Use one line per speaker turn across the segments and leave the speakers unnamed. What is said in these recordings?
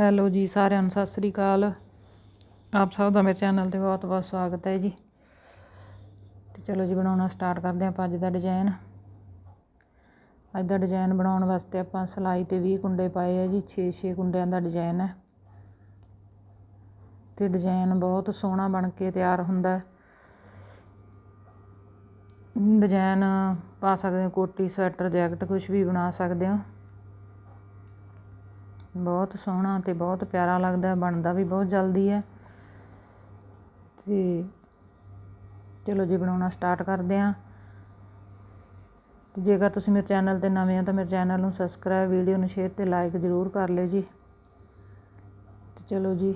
Hello ਜੀ ਸਾਰਿਆਂ ਨੂੰ ਸਤਿ ਸ੍ਰੀ ਅਕਾਲ। ਆਪ ਸਭ ਦਾ ਮੇਰੇ ਚੈਨਲ ਤੇ ਬਹੁਤ ਬਹੁਤ ਸਵਾਗਤ ਹੈ ਜੀ। ਤੇ ਚਲੋ ਜੀ ਬਣਾਉਣਾ ਸਟਾਰਟ ਕਰਦੇ ਆਪਾਂ ਅੱਜ ਦਾ ਡਿਜ਼ਾਈਨ ਅੱਜ ਦਾ ਡਿਜ਼ਾਈਨ ਬਣਾਉਣ ਵਾਸਤੇ ਆਪਾਂ ਸਲਾਈ ਤੇ 20 ਕੁੰਡੇ ਪਾਏ ਆ ਜੀ 6-6 ਕੁੰਡਿਆਂ ਦਾ ਡਿਜ਼ਾਈਨ ਹੈ। ਤੇ ਡਿਜ਼ਾਈਨ ਬਹੁਤ ਸੋਹਣਾ ਬਣ ਕੇ ਤਿਆਰ ਹੁੰਦਾ ਹੈ। ਡਿਜ਼ਾਈਨ ਪਾ ਸਕਦੇ ਹੋ ਕੋਟੀ, ਸਵੈਟਰ, ਜੈਕਟ ਕੁਝ ਵੀ ਬਣਾ ਸਕਦੇ ਹੋ। ਬਹੁਤ ਸੋਹਣਾ ਅਤੇ ਬਹੁਤ ਪਿਆਰਾ ਲੱਗਦਾ ਬਣਦਾ ਵੀ ਬਹੁਤ ਜਲਦੀ ਹੈ। ਅਤੇ ਚਲੋ ਜੀ, ਬਣਾਉਣਾ ਸਟਾਰਟ ਕਰਦੇ ਹਾਂ। ਅਤੇ ਜੇਕਰ ਤੁਸੀਂ ਮੇਰੇ ਚੈਨਲ ਤੇ ਨਵੇਂ ਹੋ ਤਾਂ ਮੇਰੇ ਚੈਨਲ ਨੂੰ ਸਬਸਕ੍ਰਾਈਬ ਵੀਡੀਓ ਨੂੰ ਸ਼ੇਅਰ ਅਤੇ ਲਾਈਕ ਜ਼ਰੂਰ ਕਰ ਲਿਓ ਜੀ। ਤੇ ਚਲੋ ਜੀ,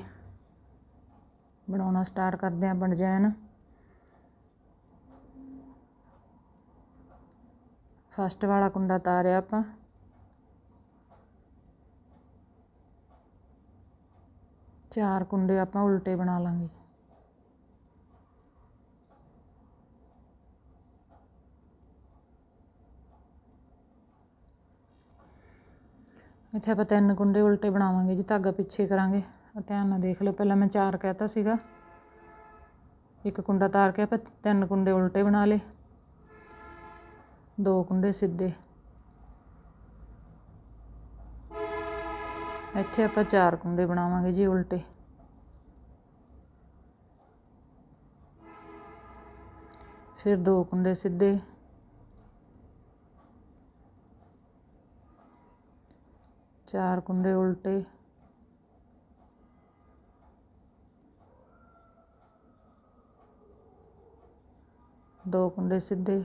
ਬਣਾਉਣਾ ਸਟਾਰਟ ਕਰਦੇ ਹਾਂ ਡਿਜ਼ਾਈਨ ਫਸਟ ਵਾਲਾ ਕੁੰਡਾ ਤਾਰਿਆ ਆਪਾਂ। ਚਾਰ ਕੁੰਡੇ ਆਪਾਂ ਉਲਟੇ ਬਣਾ ਲਾਂਗੇ। ਇੱਥੇ ਆਪਾਂ ਤਿੰਨ ਕੁੰਡੇ ਉਲਟੇ ਬਣਾਵਾਂਗੇ ਜੀ, ਧਾਗਾ ਪਿੱਛੇ ਕਰਾਂਗੇ। ਧਿਆਨ ਨਾਲ ਦੇਖ ਲਿਓ, ਪਹਿਲਾਂ ਮੈਂ ਚਾਰ ਕਹਿਤਾ ਸੀਗਾ। ਇੱਕ ਕੁੰਡਾ ਤਾਰ ਕੇ ਆਪਾਂ ਤਿੰਨ ਕੁੰਡੇ ਉਲਟੇ ਬਣਾ ਲਏ। ਦੋ ਕੁੰਡੇ ਸਿੱਧੇ। ਇੱਥੇ ਆਪਾਂ ਚਾਰ ਕੁੰਡੇ ਬਣਾਵਾਂਗੇ ਜੀ ਉਲਟੇ। ਫਿਰ ਦੋ ਕੁੰਡੇ ਸਿੱਧੇ। ਚਾਰ ਕੁੰਡੇ ਉਲਟੇ। ਦੋ ਕੁੰਡੇ ਸਿੱਧੇ।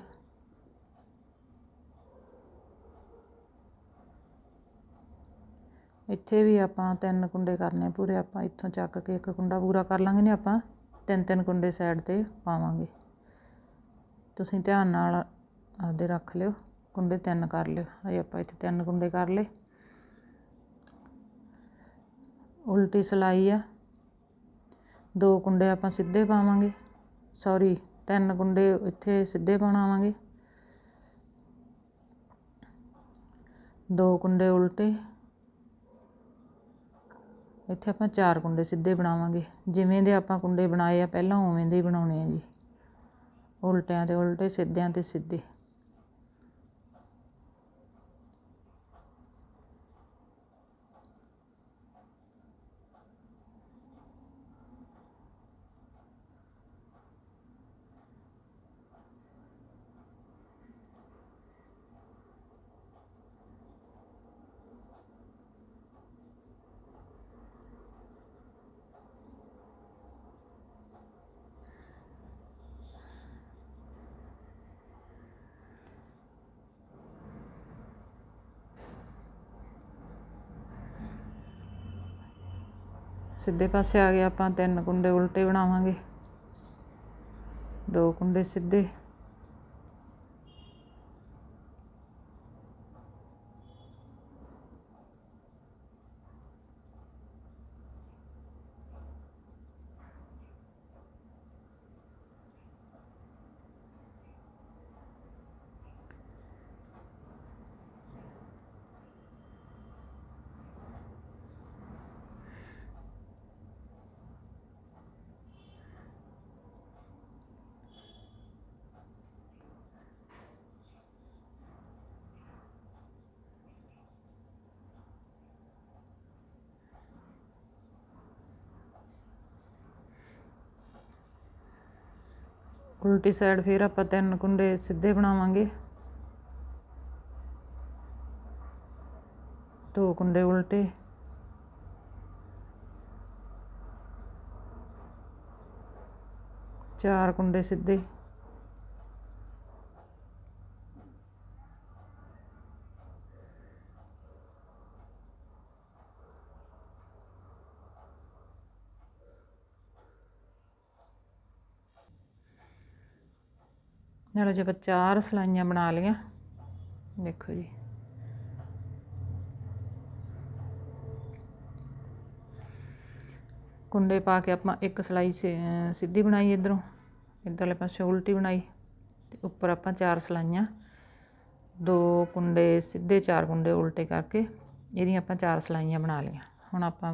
ਇੱਥੇ ਵੀ ਆਪਾਂ ਤਿੰਨ ਕੁੰਡੇ ਕਰਨੇ ਪੂਰੇ, ਆਪਾਂ ਇੱਥੋਂ ਚੱਕ ਕੇ ਇੱਕ ਕੁੰਡਾ ਪੂਰਾ ਕਰ ਲਾਂਗੇ ਨੇ ਆਪਾਂ। ਤਿੰਨ ਤਿੰਨ ਕੁੰਡੇ ਸਾਈਡ ਤੇ ਪਾਵਾਂਗੇ। ਤੁਸੀਂ ਧਿਆਨ ਨਾਲ ਆਪਦੇ ਰੱਖ ਲਿਓ, ਕੁੰਡੇ ਤਿੰਨ ਕਰ ਲਿਓ। ਹਜੇ ਆਪਾਂ ਇੱਥੇ ਤਿੰਨ ਕੁੰਡੇ ਕਰ ਲਏ। ਉਲਟੀ ਸਲਾਈ ਆ। ਦੋ ਕੁੰਡੇ ਆਪਾਂ ਸਿੱਧੇ ਪਾਵਾਂਗੇ। ਸੌਰੀ ਤਿੰਨ ਕੁੰਡੇ ਇੱਥੇ ਸਿੱਧੇ ਪਾਵਾਂਗੇ ਦੋ ਕੁੰਡੇ ਉਲਟੇ। ਇੱਥੇ ਆਪਾਂ ਚਾਰ ਕੁੰਡੇ ਸਿੱਧੇ ਬਣਾਵਾਂਗੇ। ਜਿਵੇਂ ਦੇ ਆਪਾਂ ਕੁੰਡੇ ਬਣਾਏ ਆ, ਪਹਿਲਾਂ ਉਵੇਂ ਦੇ ਹੀ ਬਣਾਉਣੇ ਆ ਜੀ। ਉਲਟਿਆਂ ਤੇ ਉਲਟੇ, ਸਿੱਧਿਆਂ ਤੇ ਸਿੱਧੇ। ਸਿੱਧੇ ਪਾਸੇ ਆ ਗਏ ਆਪਾਂ ਤਿੰਨ ਕੁੰਡੇ ਉਲਟੇ ਬਣਾਵਾਂਗੇ। ਦੋ ਕੁੰਡੇ ਸਿੱਧੇ। ਉਲਟੀ ਸਾਈਡ ਫਿਰ ਆਪਾਂ ਤਿੰਨ ਕੁੰਡੇ ਸਿੱਧੇ ਬਣਾਵਾਂਗੇ। ਦੋ ਕੁੰਡੇ ਉਲਟੇ। ਚਾਰ ਕੁੰਡੇ ਸਿੱਧੇ। ਚਲੋ ਜੀ ਆਪਾਂ ਚਾਰ ਸਲਾਈਆਂ ਬਣਾ ਲਈਆਂ, ਦੇਖੋ ਜੀ। ਕੁੰਡੇ ਪਾ ਕੇ ਆਪਾਂ ਇੱਕ ਸਲਾਈ ਸਿੱਧੀ ਬਣਾਈ ਇਧਰੋਂ। ਇਧਰਲੇ ਪਾਸੇ ਉਲਟੀ ਬਣਾਈ ਤੇ ਉੱਪਰ ਆਪਾਂ ਚਾਰ ਸਲਾਈਆਂ। ਦੋ ਕੁੰਡੇ, ਸਿੱਧੇ ਚਾਰ ਕੁੰਡੇ ਉਲਟੇ ਕਰਕੇ ਇਹਦੀਆਂ ਆਪਾਂ ਚਾਰ ਸਲਾਈਆਂ ਬਣਾ ਲਈਆਂ। ਹੁਣ ਆਪਾਂ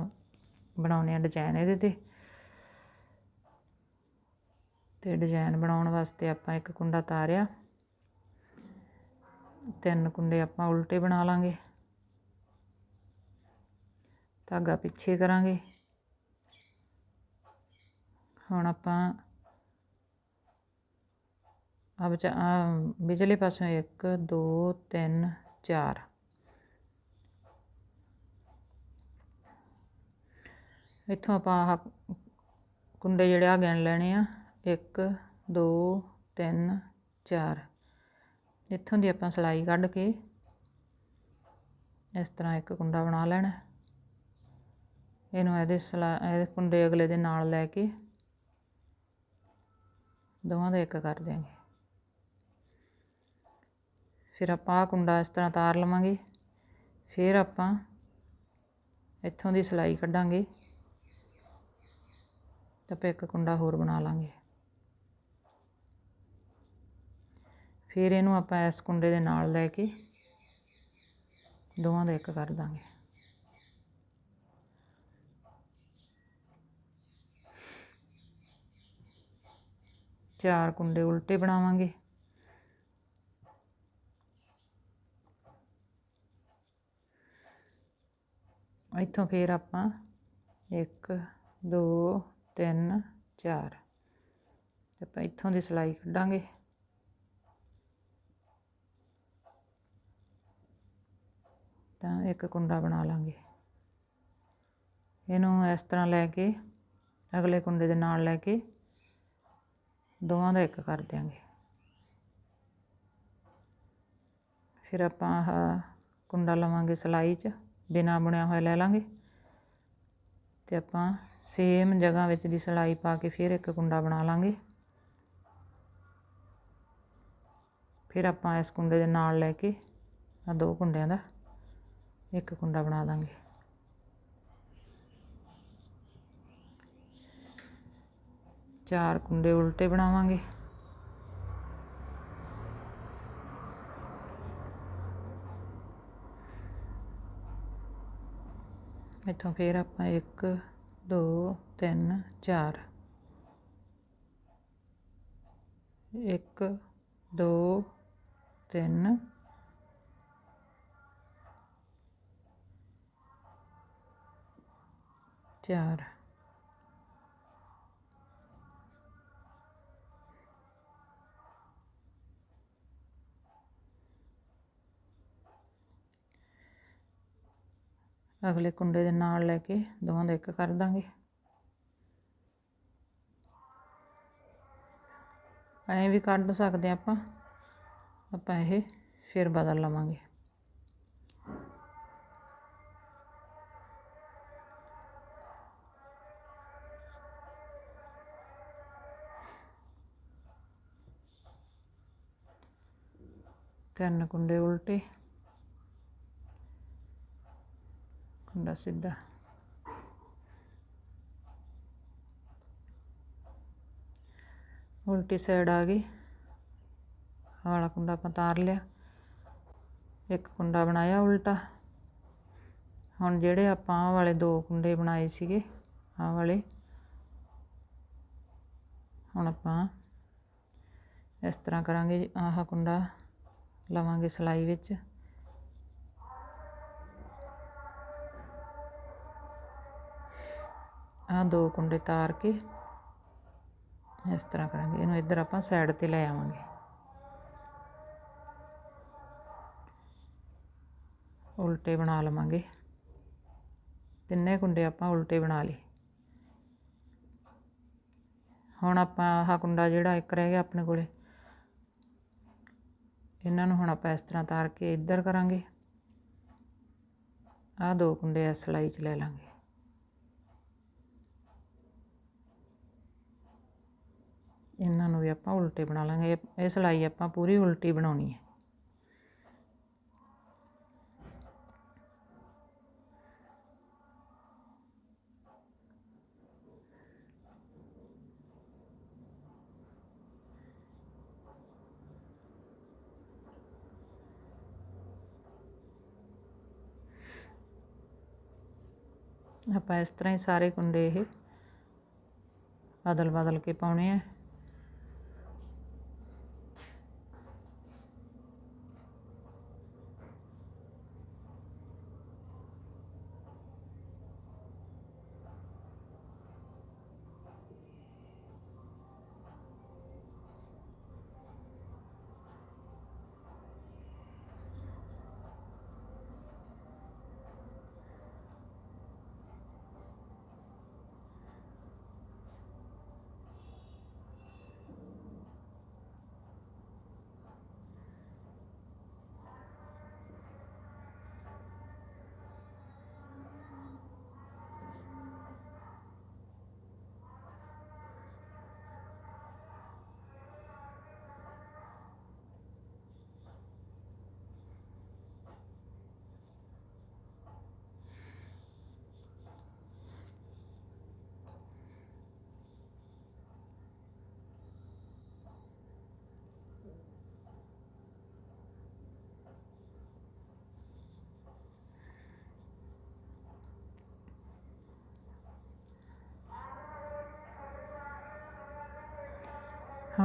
ਬਣਾਉਣੇ ਆ ਡਿਜ਼ਾਈਨ ਇਹਦੇ ਤੇ। ਤੇ ਡਿਜ਼ਾਈਨ ਬਣਾਉਣ ਵਾਸਤੇ ਆਪਾਂ ਇੱਕ ਕੁੰਡਾ ਤਾਰਿਆ। ਤਿੰਨ ਕੁੰਡੇ ਆਪਾਂ ਉਲਟੇ ਬਣਾ ਲਾਂਗੇ। ਧਾਗਾ ਪਿੱਛੇ ਕਰਾਂਗੇ। ਹੁਣ ਆਪਾਂ ਆ ਬਚਾ ਵਿਚਲੇ ਪਾਸੋਂ 1 2 3 4 ਇੱਥੋਂ ਆਪਾਂ ਆਹ ਕੁੰਡੇ ਜਿਹੜੇ ਆ ਗਿਣ ਲੈਣੇ ਆ। 1 2 3 4 ਇੱਥੋਂ ਦੀ ਆਪਾਂ ਸਲਾਈ ਕੱਢ ਕੇ ਇਸ ਤਰ੍ਹਾਂ ਇੱਕ ਕੁੰਡਾ ਬਣਾ ਲੈਣਾ। ਇਹਨੂੰ ਇਹਦੇ ਸਲਾ, ਇਹਦੇ ਕੁੰਡੇ ਅਗਲੇ ਦੇ ਨਾਲ ਲੈ ਕੇ ਦੋਵਾਂ ਦਾ ਇੱਕ ਕਰ ਦਿਆਂਗੇ। ਫਿਰ ਆਪਾਂ ਆਹ ਕੁੰਡਾ ਇਸ ਤਰ੍ਹਾਂ ਤਾਰ ਲਵਾਂਗੇ। ਫਿਰ ਆਪਾਂ ਇੱਥੋਂ ਦੀ ਸਲਾਈ ਕੱਢਾਂਗੇ। ਤਾਂ ਆਪਾਂ ਇੱਕ ਕੁੰਡਾ ਹੋਰ ਬਣਾ ਲਾਂਗੇ। ਫਿਰ ਇਹਨੂੰ ਆਪਾਂ ਇਸ ਕੁੰਡੇ ਦੇ ਨਾਲ ਲੈ ਕੇ ਦੋਵਾਂ ਦਾ ਇੱਕ ਕਰ ਦਾਂਗੇ। ਚਾਰ ਕੁੰਡੇ ਉਲਟੇ ਬਣਾਵਾਂਗੇ। ਇੱਥੋਂ ਫਿਰ ਆਪਾਂ 1 2 3 4 ਤੇ ਆਪਾਂ ਇੱਥੋਂ ਦੀ ਸਲਾਈ ਕੱਢਾਂਗੇ। ਤਾਂ ਇੱਕ ਕੁੰਡਾ ਬਣਾ ਲਾਂਗੇ। ਇਹਨੂੰ ਇਸ ਤਰ੍ਹਾਂ ਲੈ ਕੇ, ਅਗਲੇ ਕੁੰਡੇ ਦੇ ਨਾਲ ਲੈ ਕੇ ਦੋਵਾਂ ਦਾ ਇੱਕ ਕਰ ਦਿਆਂਗੇ। ਫਿਰ ਆਪਾਂ ਆਹ ਕੁੰਡਾ ਲਵਾਂਗੇ ਸਲਾਈ 'ਚ, ਬਿਨਾ ਬੁਣਿਆ ਹੋਇਆ ਲੈ ਲਾਂਗੇ। ਤੇ ਆਪਾਂ ਸੇਮ ਜਗ੍ਹਾ ਵਿੱਚ ਦੀ ਸਲਾਈ ਪਾ ਕੇ ਫਿਰ ਇੱਕ ਕੁੰਡਾ ਬਣਾ ਲਾਂਗੇ। ਫਿਰ ਆਪਾਂ ਇਸ ਕੁੰਡੇ ਦੇ ਨਾਲ ਲੈ ਕੇ ਆ ਦੋ ਕੁੰਡਿਆਂ ਦਾ ਇੱਕ ਕੁੰਡਾ ਬਣਾ ਦਾਂਗੇ। ਚਾਰ ਕੁੰਡੇ ਉਲਟੇ ਬਣਾਵਾਂਗੇ। ਇੱਥੋਂ ਫਿਰ ਆਪਾਂ 1 2 3 4 1 2 3 ਚਾਰ ਅਗਲੇ ਕੁੰਡੇ ਦੇ ਨਾਲ ਲੈ ਕੇ ਦੋਵਾਂ ਦਾ ਇੱਕ ਕਰ ਦਾਂਗੇ। ਐਂ ਵੀ ਕੱਢ ਸਕਦੇ ਆਪਾਂ। ਆਪਾਂ ਇਹ ਫਿਰ ਬਦਲ ਲਵਾਂਗੇ। ਤਿੰਨ ਕੁੰਡੇ ਉਲਟੇ ਕੁੰਡਾ ਸਿੱਧਾ ਉਲਟੀ ਸਾਈਡ ਆ ਗਈ ਆਹ ਵਾਲਾ ਕੁੰਡਾ ਆਪਾਂ ਤਾਰ ਲਿਆ ਇੱਕ ਕੁੰਡਾ ਬਣਾਇਆ ਉਲਟਾ ਹੁਣ ਜਿਹੜੇ ਆਪਾਂ ਆਹ ਵਾਲੇ ਦੋ ਕੁੰਡੇ ਬਣਾਏ ਸੀਗੇ ਆ ਵਾਲੇ ਹੁਣ ਆਪਾਂ ਇਸ ਤਰ੍ਹਾਂ ਕਰਾਂਗੇ ਆਹ ਕੁੰਡਾ ਲਵਾਂਗੇ ਸਲਾਈ ਵਿੱਚ। ਆਹ ਦੋ ਕੁੰਡੇ ਤਾਰ ਕੇ ਇਸ ਤਰ੍ਹਾਂ ਕਰਾਂਗੇ। ਇਹਨੂੰ ਇੱਧਰ ਆਪਾਂ ਸਾਈਡ ਤੇ ਲੈ ਆਵਾਂਗੇ। ਉਲਟੇ ਬਣਾ ਲਵਾਂਗੇ। ਤਿੰਨੇ ਕੁੰਡੇ ਆਪਾਂ ਉਲਟੇ ਬਣਾ ਲਏ। ਹੁਣ ਆਪਾਂ ਆਹ ਕੁੰਡਾ ਜਿਹੜਾ ਇੱਕ ਰਹਿ ਗਿਆ ਆਪਣੇ ਕੋਲੇ। ਇਹਨਾਂ ਨੂੰ ਹੁਣ ਆਪਾਂ ਇਸ ਤਰ੍ਹਾਂ ਤਾਰ ਕੇ ਇੱਧਰ ਕਰਾਂਗੇ। ਆਹ ਦੋ ਕੁੰਡੇ ਇਸ ਸਲਾਈ 'ਚ ਲੈ ਲਾਂਗੇ। ਇਹਨਾਂ ਨੂੰ ਵੀ ਆਪਾਂ ਉਲਟੇ ਬਣਾ ਲਾਂਗੇ। ਇਹ- ਇਹ ਸਲਾਈ ਆਪਾਂ ਪੂਰੀ ਉਲਟੀ ਬਣਾਉਣੀ ਹੈ। ਆਪਾਂ ਇਸ ਤਰ੍ਹਾਂ ਹੀ ਸਾਰੇ ਕੁੰਡੇ ਇਹ ਬਦਲ ਬਦਲ ਕੇ ਪਾਉਣੇ ਆ।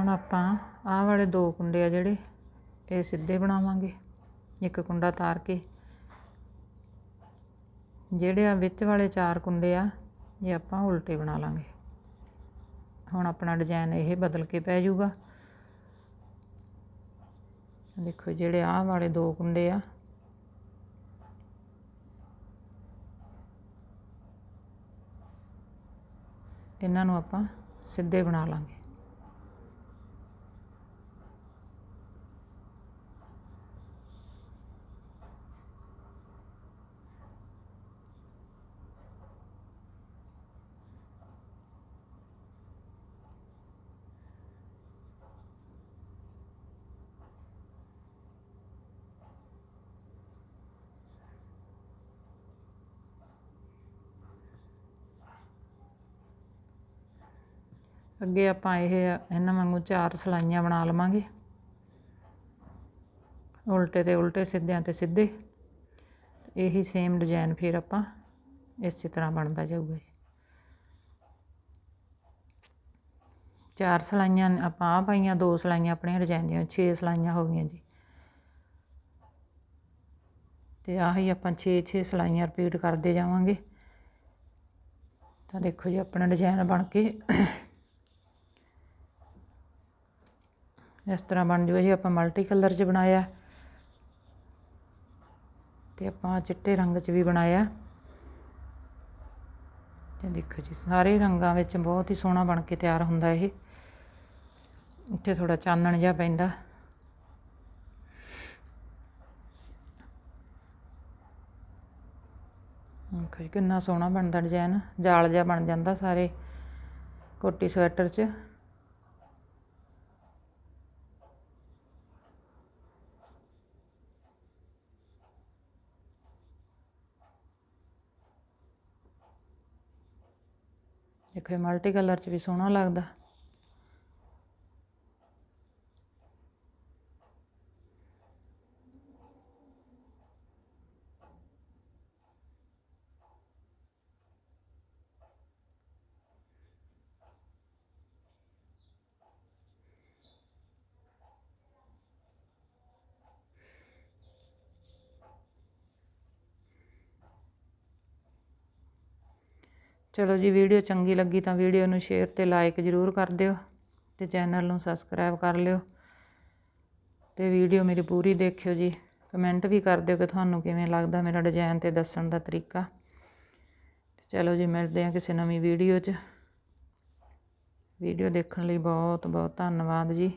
ਹੁਣ ਆਪਾਂ ਆਹ ਵਾਲੇ ਦੋ ਕੁੰਡੇ ਆ ਜਿਹੜੇ ਇਹ ਸਿੱਧੇ ਬਣਾਵਾਂਗੇ। ਇੱਕ ਕੁੰਡਾ ਤਾਰ ਕੇ। ਜਿਹੜੇ ਆ ਵਿੱਚ ਵਾਲੇ ਚਾਰ ਕੁੰਡੇ ਆ, ਇਹ ਆਪਾਂ ਉਲਟੇ ਬਣਾ ਲਾਂਗੇ। ਹੁਣ ਆਪਣਾ ਡਿਜ਼ਾਈਨ ਇਹ ਬਦਲ ਕੇ ਪੈ ਜਾਊਗਾ। ਦੇਖੋ ਜਿਹੜੇ ਆਹ ਵਾਲੇ ਦੋ ਕੁੰਡੇ ਆ। ਇਹਨਾਂ ਨੂੰ ਆਪਾਂ ਸਿੱਧੇ ਬਣਾ ਲਾਂਗੇ। ਅੱਗੇ ਆਪਾਂ ਇਹ, ਇਹਨਾਂ ਵਾਂਗੂ ਚਾਰ ਸਲਾਈਆਂ ਬਣਾ ਲਵਾਂਗੇ। ਉਲਟੇ ਤੇ ਉਲਟੇ, ਸਿੱਧਿਆਂ ਤੇ ਸਿੱਧੇ। ਇਹੀ ਸੇਮ ਡਿਜ਼ਾਈਨ ਫਿਰ ਆਪਾਂ ਇਸੇ ਤਰ੍ਹਾਂ ਬਣਦਾ ਜਾਊਗਾ ਜੀ। ਚਾਰ ਸਲਾਈਆਂ ਆਪਾਂ ਆ ਪਾਈਆਂ, ਦੋ ਸਲਾਈਆਂ ਆਪਣੀਆਂ ਡਿਜ਼ਾਈਨ ਦੀਆਂ 6 ਸਲਾਈਆਂ ਹੋ ਗਈਆਂ ਜੀ। ਤੇ ਆਹੀ ਆਪਾਂ 6 6 ਸਲਾਈਆਂ ਰਿਪੀਟ ਕਰਦੇ ਜਾਵਾਂਗੇ। ਤਾਂ ਦੇਖੋ ਜੀ, ਆਪਣਾ ਡਿਜ਼ਾਈਨ ਬਣ ਕੇ ਇਸ ਤਰ੍ਹਾਂ ਬਣ ਜੂਗਾ ਜੀ, ਆਪਾਂ ਮਲਟੀ ਕਲਰ 'ਚ ਬਣਾਇਆ। ਤੇ ਆਪਾਂ ਚਿੱਟੇ ਰੰਗ 'ਚ ਵੀ ਬਣਾਇਆ। ਤੇ ਦੇਖੋ ਜੀ, ਸਾਰੇ ਰੰਗਾਂ ਵਿੱਚ ਬਹੁਤ ਹੀ ਸੋਹਣਾ ਬਣ ਕੇ ਤਿਆਰ ਹੁੰਦਾ ਇਹ। ਇੱਥੇ ਥੋੜਾ ਚਾਨਣ ਜਿਹਾ ਪੈਂਦਾ। ਕਿੰਨਾ ਸੋਹਣਾ ਬਣਦਾ ਡਿਜ਼ਾਈਨ ਜਾਲ ਜਿਹਾ ਬਣ ਜਾਂਦਾ ਸਾਰੇ ਕੋਟੀ ਸਵੈਟਰ 'ਚ। ਦੇਖੋ ਮਲਟੀ ਕਲਰ 'ਚ ਵੀ ਸੋਹਣਾ ਲੱਗਦਾ। ਚਲੋ ਜੀ ਵੀਡੀਓ ਚੰਗੀ ਲੱਗੀ ਤਾਂ ਵੀਡੀਓ ਨੂੰ ਸ਼ੇਅਰ ਤੇ ਲਾਈਕ ਜ਼ਰੂਰ ਕਰ ਦਿਓ ਤੇ ਚੈਨਲ ਨੂੰ ਸਬਸਕ੍ਰਾਈਬ ਕਰ ਲਿਓ। ਤੇ ਵੀਡੀਓ ਮੇਰੀ ਪੂਰੀ ਦੇਖਿਓ ਜੀ। ਕਮੈਂਟ ਵੀ ਕਰ ਦਿਓ ਕਿ ਤੁਹਾਨੂੰ ਕਿਵੇਂ ਲੱਗਦਾ ਮੇਰਾ ਡਿਜ਼ਾਈਨ ਤੇ ਦੱਸਣ ਦਾ ਤਰੀਕਾ। ਤੇ ਚਲੋ ਜੀ ਮਿਲਦੇ ਹਾਂ ਕਿਸੇ ਨਵੀਂ ਵੀਡੀਓ 'ਚ। ਵੀਡੀਓ ਦੇਖਣ ਲਈ ਬਹੁਤ ਬਹੁਤ ਧੰਨਵਾਦ ਜੀ।